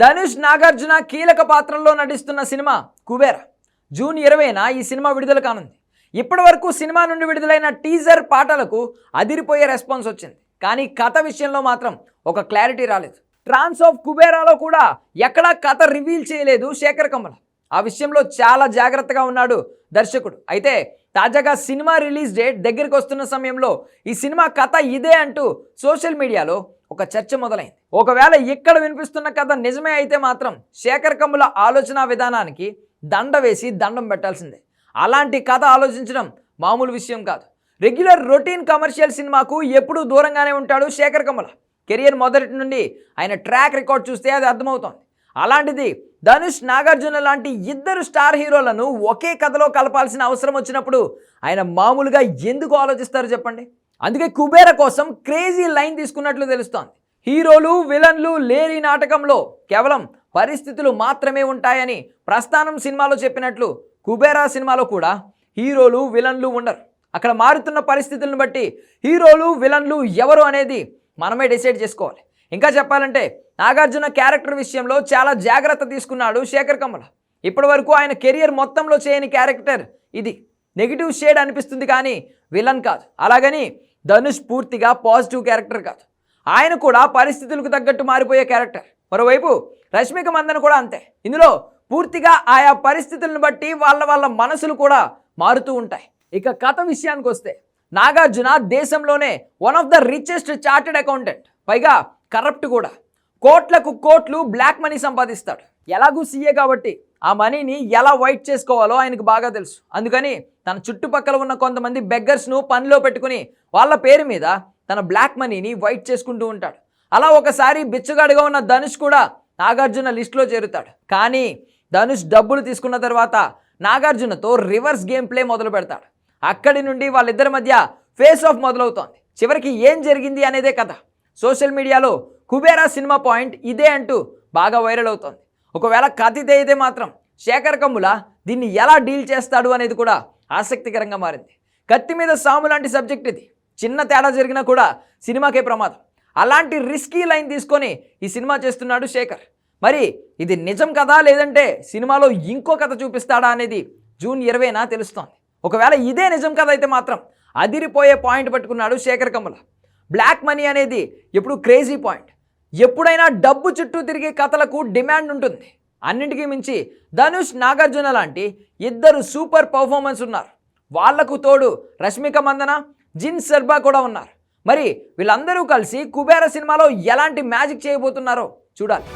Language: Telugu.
ధనుష్ నాగార్జున కీలక పాత్రల్లో నటిస్తున్న సినిమా కుబేర. జూన్ ఇరవైన ఈ సినిమా విడుదల కానుంది. ఇప్పటి వరకు సినిమా నుండి విడుదలైన టీజర్ పాటలకు అదిరిపోయే రెస్పాన్స్ వచ్చింది. కానీ కథ విషయంలో మాత్రం ఒక క్లారిటీ రాలేదు. ట్రాన్స్ ఆఫ్ కుబేరాలో కూడా ఎక్కడా కథ రివీల్ చేయలేదు శేఖర్ కమల. ఆ విషయంలో చాలా జాగ్రత్తగా ఉన్నాడు దర్శకుడు. అయితే తాజాగా సినిమా రిలీజ్ డేట్ దగ్గరికి వస్తున్న సమయంలో ఈ సినిమా కథ ఇదే అంటూ సోషల్ మీడియాలో ఒక చర్చ మొదలైంది. ఒకవేళ ఇక్కడ వినిపిస్తున్న కథ నిజమే అయితే మాత్రం శేఖర్ కమ్ముల ఆలోచన విధానానికి దండ వేసి దండం పెట్టాల్సిందే. అలాంటి కథ ఆలోచించడం మామూలు విషయం కాదు. రెగ్యులర్ రొటీన్ కమర్షియల్ సినిమాకు ఎప్పుడూ దూరంగానే ఉంటాడు శేఖర్ కమ్ముల. కెరియర్ మొదటి నుండి ఆయన ట్రాక్ రికార్డ్ చూస్తే అది అర్థమవుతోంది. అలాంటిది ధనుష్ నాగార్జున లాంటి ఇద్దరు స్టార్ హీరోలను ఒకే కథలో కలపాల్సిన అవసరం వచ్చినప్పుడు ఆయన మామూలుగా ఎందుకు ఆలోచిస్తారు చెప్పండి? అందుకే కుబేర కోసం క్రేజీ లైన్ తీసుకున్నట్లు తెలుస్తోంది. హీరోలు విలన్లు లేని నాటకంలో కేవలం పరిస్థితులు మాత్రమే ఉంటాయని ప్రస్థానం సినిమాలో చెప్పినట్లు కుబేరా సినిమాలో కూడా హీరోలు విలన్లు ఉండరు. అక్కడ మారుతున్న పరిస్థితులను బట్టి హీరోలు విలన్లు ఎవరు అనేది మనమే డిసైడ్ చేసుకోవాలి. ఇంకా చెప్పాలంటే నాగార్జున క్యారెక్టర్ విషయంలో చాలా జాగ్రత్త తీసుకున్నాడు శేఖర్ కమల. ఇప్పటి వరకు ఆయన కెరియర్ మొత్తంలో చేయని క్యారెక్టర్ ఇది. నెగిటివ్ షేడ్ అనిపిస్తుంది కానీ విలన్ కాదు. అలాగని ధనుష్ పూర్తిగా పాజిటివ్ క్యారెక్టర్ కాదు. ఆయన కూడా పరిస్థితులకు తగ్గట్టు మారిపోయే క్యారెక్టర్. మరోవైపు రష్మిక మందన కూడా అంతే. ఇందులో పూర్తిగా ఆయా పరిస్థితులను బట్టి వాళ్ళ వాళ్ళ మనసులు కూడా మారుతూ ఉంటాయి. ఇక కథ విషయానికి వస్తే నాగార్జున దేశంలోనే one of the richest chartered accountant పైగా కరప్ట్ కూడా. కోట్లకు కోట్లు బ్లాక్ మనీ సంపాదిస్తాడు. ఎలాగూ సీఏ కాబట్టి. ఆ మనీని ఎలా వైట్ చేసుకోవాలో ఆయనకు బాగా తెలుసు. అందుకని తన చుట్టుపక్కల ఉన్న కొంతమంది బెగ్గర్స్ను పనిలో పెట్టుకుని వాళ్ళ పేరు మీద తన బ్లాక్ మనీని వైట్ చేసుకుంటూ ఉంటాడు. అలా ఒకసారి బిచ్చగాడిగా ఉన్న ధనుష్ కూడా నాగార్జున లిస్టులో చేరుతాడు. కానీ ధనుష్ డబ్బులు తీసుకున్న తర్వాత నాగార్జునతో రివర్స్ గేమ్ ప్లే మొదలు పెడతాడు. అక్కడి నుండి వాళ్ళిద్దరి మధ్య ఫేస్ ఆఫ్ మొదలవుతోంది. చివరికి ఏం జరిగింది అనేదే కథ. సోషల్ మీడియాలో కుబేరా సినిమా పాయింట్ ఇదే అంటూ బాగా వైరల్ అవుతోంది. ఒకవేళ కథ అయితే మాత్రం శేఖర్ కమ్ముల దీన్ని ఎలా డీల్ చేస్తాడు అనేది కూడా ఆసక్తికరంగా మారింది. కత్తి మీద సాము లాంటి సబ్జెక్ట్ ఇది. చిన్న తేడా జరిగినా కూడా సినిమాకే ప్రమాదం. అలాంటి రిస్కీ లైన్ తీసుకొని ఈ సినిమా చేస్తున్నాడు శేఖర్. మరి ఇది నిజం కదా లేదంటే సినిమాలో ఇంకో కథ చూపిస్తాడా అనేది జూన్ ఇరవైన తెలుస్తోంది. ఒకవేళ ఇదే నిజం కథ అయితే మాత్రం అదిరిపోయే పాయింట్ పట్టుకున్నాడు శేఖర్ కమ్ముల. బ్లాక్ మనీ అనేది ఎప్పుడు క్రేజీ పాయింట్. ఎప్పుడైనా డబ్బు చుట్టూ తిరిగే కథలకు డిమాండ్ ఉంటుంది. అన్నింటికీ మించి ధనుష్ నాగార్జున లాంటి ఇద్దరు సూపర్ పర్ఫార్మెన్స్ ఉన్నారు. వాళ్ళకు తోడు రష్మిక మందన జిన్ సర్బా కూడా ఉన్నారు. మరి వీళ్ళందరూ కలిసి కుబేర సినిమాలో ఎలాంటి మ్యాజిక్ చేయబోతున్నారో చూడాలి.